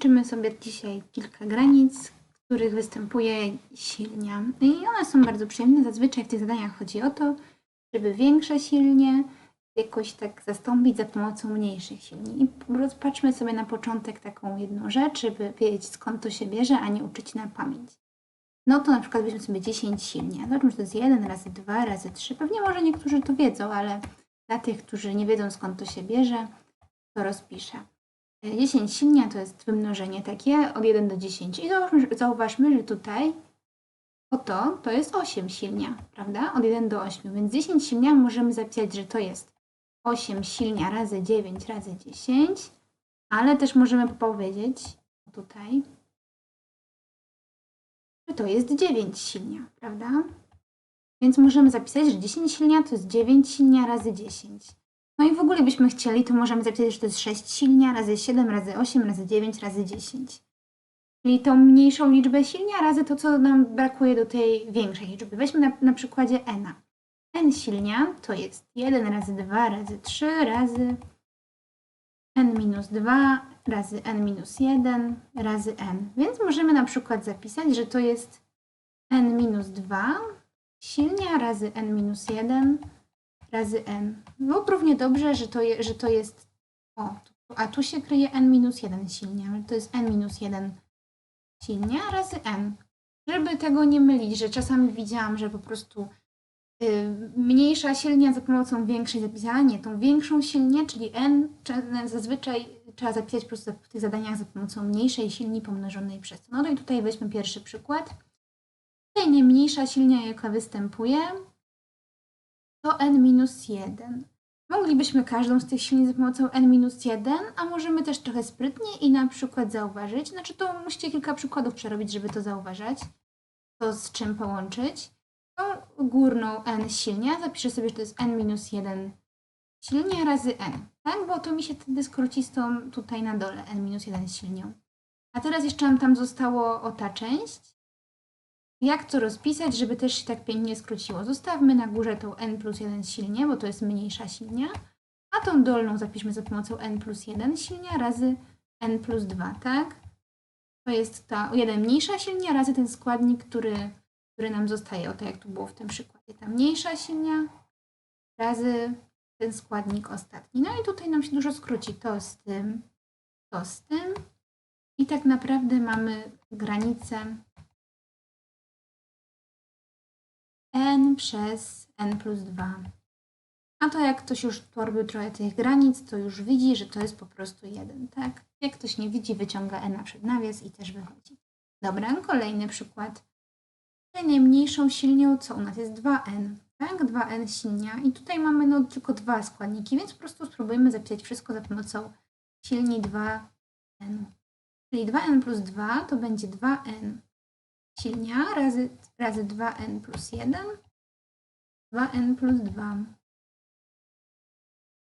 Policzymy sobie dzisiaj kilka granic, których występuje silnia. I one są bardzo przyjemne. Zazwyczaj w tych zadaniach chodzi o to, żeby większe silnie jakoś tak zastąpić za pomocą mniejszych silni. I rozpatrzmy sobie na początek taką jedną rzecz, żeby wiedzieć skąd to się bierze, a nie uczyć na pamięć. No to na przykład weźmy sobie 10 silnia. Zobaczmy, że to jest 1 razy 2 razy 3. Pewnie może niektórzy to wiedzą, ale dla tych, którzy nie wiedzą skąd to się bierze, to rozpiszę. 10 silnia to jest wymnożenie takie od 1 do 10. I zauważmy, że tutaj oto to jest 8 silnia, prawda? Od 1 do 8. Więc 10 silnia możemy zapisać, że to jest 8 silnia razy 9 razy 10, ale też możemy powiedzieć tutaj, że to jest 9 silnia, prawda? Więc możemy zapisać, że 10 silnia to jest 9 silnia razy 10. No i w ogóle byśmy chcieli, to możemy zapisać, że to jest 6 silnia razy 7 razy 8 razy 9 razy 10. Czyli tą mniejszą liczbę silnia razy to, co nam brakuje do tej większej liczby. Weźmy na, na przykładzie n. n silnia to jest 1 razy 2 razy 3 razy n minus 2 razy n minus 1 razy n. Więc możemy na przykład zapisać, że to jest n minus 2 silnia razy n minus 1 razy n. Było równie dobrze, że to, je, że to jest o, a tu się kryje n minus 1 silnia, to jest n minus 1 silnia razy n. Żeby tego nie mylić, że czasami widziałam, że po prostu y, mniejsza silnia za pomocą większej zapisała, nie, tą większą silnię, czyli n, zazwyczaj trzeba zapisać po prostu w tych zadaniach za pomocą mniejszej silni pomnożonej przez to. No i tutaj weźmy pierwszy przykład. Tutaj najmniejsza silnia, jaka występuje, to n-1. Moglibyśmy każdą z tych silnic za pomocą n-1, a możemy też trochę sprytnie i na przykład zauważyć, znaczy to musicie kilka przykładów przerobić, żeby to zauważać, to z czym połączyć. Tą górną n silnia zapiszę sobie, że to jest n-1 silnia razy n, tak? Bo to mi się wtedy skróci z tą tutaj na dole n-1 silnią. A teraz jeszcze nam tam zostało o ta część, jak to rozpisać, żeby też się tak pięknie skróciło? Zostawmy na górze tą n plus 1 silnię, bo to jest mniejsza silnia, a tą dolną zapiszmy za pomocą n plus 1 silnia razy n plus 2, tak? To jest ta 1 mniejsza silnia razy ten składnik, który, który nam zostaje, o tak jak tu było w tym przykładzie. Ta mniejsza silnia razy ten składnik ostatni. No i tutaj nam się dużo skróci. To z tym, to z tym. I tak naprawdę mamy granicę n przez n plus 2. A to jak ktoś już porobił trochę tych granic, to już widzi, że to jest po prostu 1, tak? Jak ktoś nie widzi, wyciąga n przed nawias i też wychodzi. Dobra, kolejny przykład. Najmniejszą silnią, co u nas jest 2n, tak? 2n silnia i tutaj mamy no tylko dwa składniki, więc po prostu spróbujmy zapisać wszystko za pomocą silni 2n. Czyli 2n plus 2 to będzie 2n silnia razy, razy 2n plus 1, 2n plus 2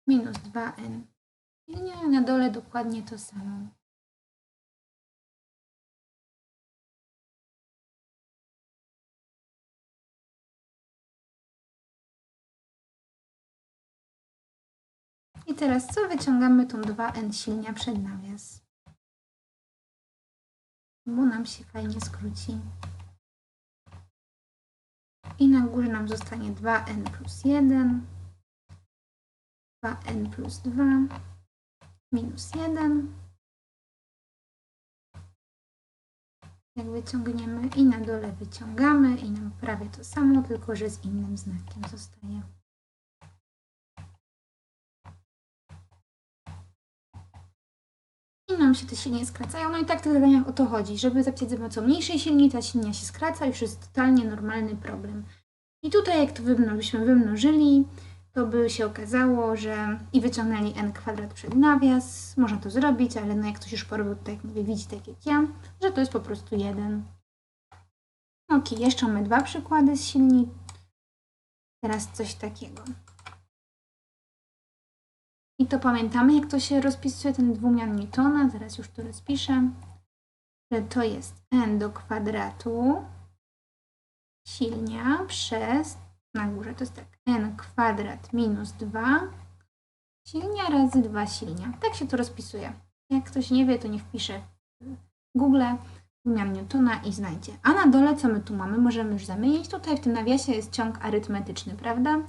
minus 2n. Silnia na dole dokładnie to samo. I teraz co? Wyciągamy tą 2n silnia przed nawias bo nam się fajnie skróci. I na górze nam zostanie 2n plus 1, 2n plus 2, minus 1. Jak wyciągniemy i na dole wyciągamy i nam prawie to samo, tylko że z innym znakiem zostaje. Nam się te silnie skracają. No i tak w tych zadaniach o to chodzi, żeby zapisać za pomocą mniejszej silni, ta silnia się skraca i już jest totalnie normalny problem. I tutaj jak to byśmy wymnożyli, to by się okazało, że i wyciągnęli n kwadrat przed nawias, można to zrobić, ale no jak ktoś już porobił, tak jak mówię, widzi tak jak ja, że to jest po prostu 1. Ok, jeszcze mamy dwa przykłady z silni. Teraz coś takiego. I to pamiętamy, jak to się rozpisuje ten dwumian Newtona. Zaraz już to rozpiszę. Że to jest n do kwadratu silnia przez, na górze to jest tak, n kwadrat minus 2 silnia razy 2 silnia. Tak się to rozpisuje. Jak ktoś nie wie, to niech wpisze Google wymian Newtona i znajdzie. A na dole co my tu mamy? Możemy już zamienić. Tutaj w tym nawiasie jest ciąg arytmetyczny, prawda?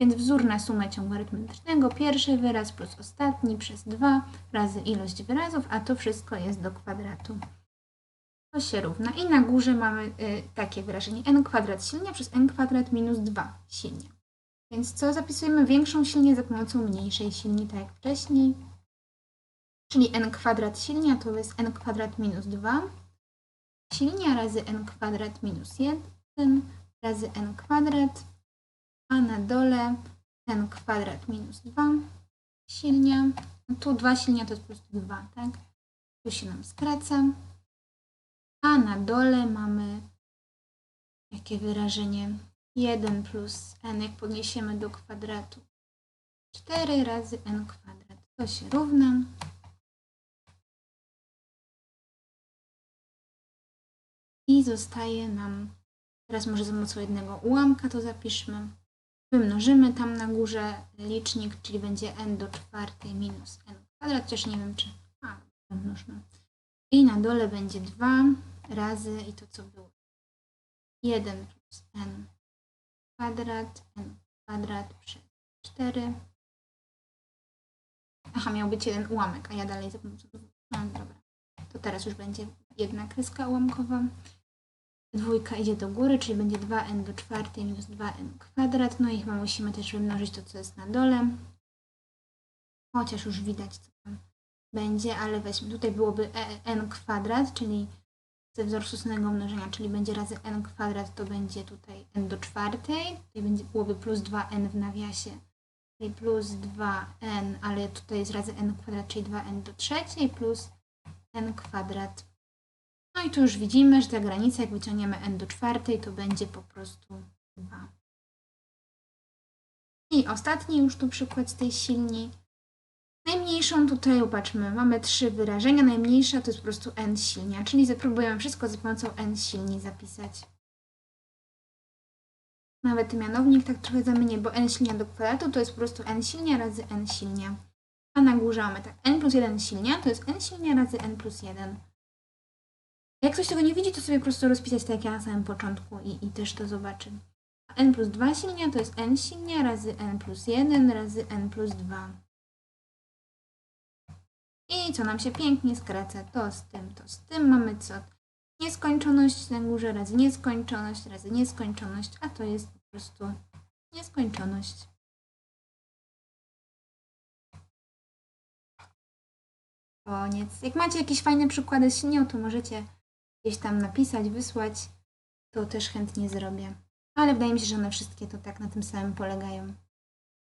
Więc wzór na sumę ciągu arytmetycznego. Pierwszy wyraz plus ostatni przez 2 razy ilość wyrazów, a to wszystko jest do kwadratu. To się równa. I na górze mamy y, takie wyrażenie n kwadrat silnia przez n kwadrat minus 2 silnia. Więc co? Zapisujemy większą silnię za pomocą mniejszej silni, tak jak wcześniej. Czyli n kwadrat silnia to jest n kwadrat minus 2. Silnia razy n kwadrat minus 1 razy n kwadrat, a na dole n kwadrat minus 2 silnia. No tu 2 silnia to jest po prostu 2, tak? Tu się nam skraca. A na dole mamy jakie wyrażenie? 1 plus n, jak podniesiemy do kwadratu. 4 razy n kwadrat. To się równa. I zostaje nam, teraz może za pomocą jednego ułamka to zapiszmy. Wymnożymy tam na górze licznik, czyli będzie n do czwartej minus n kwadrat, chociaż nie wiem czy... A, wymnożmy. I na dole będzie 2 razy i to co było. 1 plus n kwadrat, n kwadrat przez 4. Aha, miał być jeden ułamek, a ja dalej za pomocą dwóch. No dobra. To teraz już będzie jedna kreska ułamkowa. Dwójka idzie do góry, czyli będzie 2n do czwartej minus 2n kwadrat. No i chyba musimy też wymnożyć to, co jest na dole. Chociaż już widać, co tam będzie, ale weźmy, tutaj byłoby e- n kwadrat, czyli ze wzoru stosunnego mnożenia, czyli będzie razy n kwadrat, to będzie tutaj n do czwartej. Tutaj będzie, byłoby plus 2n w nawiasie, czyli plus 2n, ale tutaj jest razy n kwadrat, czyli 2n do trzeciej plus n kwadrat. No i tu już widzimy, że ta granica, jak wyciągniemy n do czwartej, to będzie po prostu 2. I ostatni już tu przykład z tej silni. Najmniejszą tutaj, popatrzmy, mamy trzy wyrażenia. Najmniejsza to jest po prostu n silnia, czyli zapróbujemy wszystko za pomocą n silni zapisać. Nawet mianownik tak trochę zamienię, bo n silnia do kwadratu to jest po prostu n silnia razy n silnia. A na górze mamy tak, n plus 1 silnia to jest n silnia razy n plus 1. Jak ktoś tego nie widzi, to sobie po prostu rozpisać tak jak ja na samym początku i, i też to zobaczy. N plus 2 silnia to jest n silnia razy n plus 1 razy n plus 2. I co nam się pięknie skraca, to z tym, to z tym mamy co? Nieskończoność na górze razy nieskończoność razy nieskończoność, a to jest po prostu nieskończoność. Koniec. Jak macie jakieś fajne przykłady z silnią, to możecie gdzieś tam napisać, wysłać. To też chętnie zrobię. Ale wydaje mi się, że one wszystkie to tak na tym samym polegają.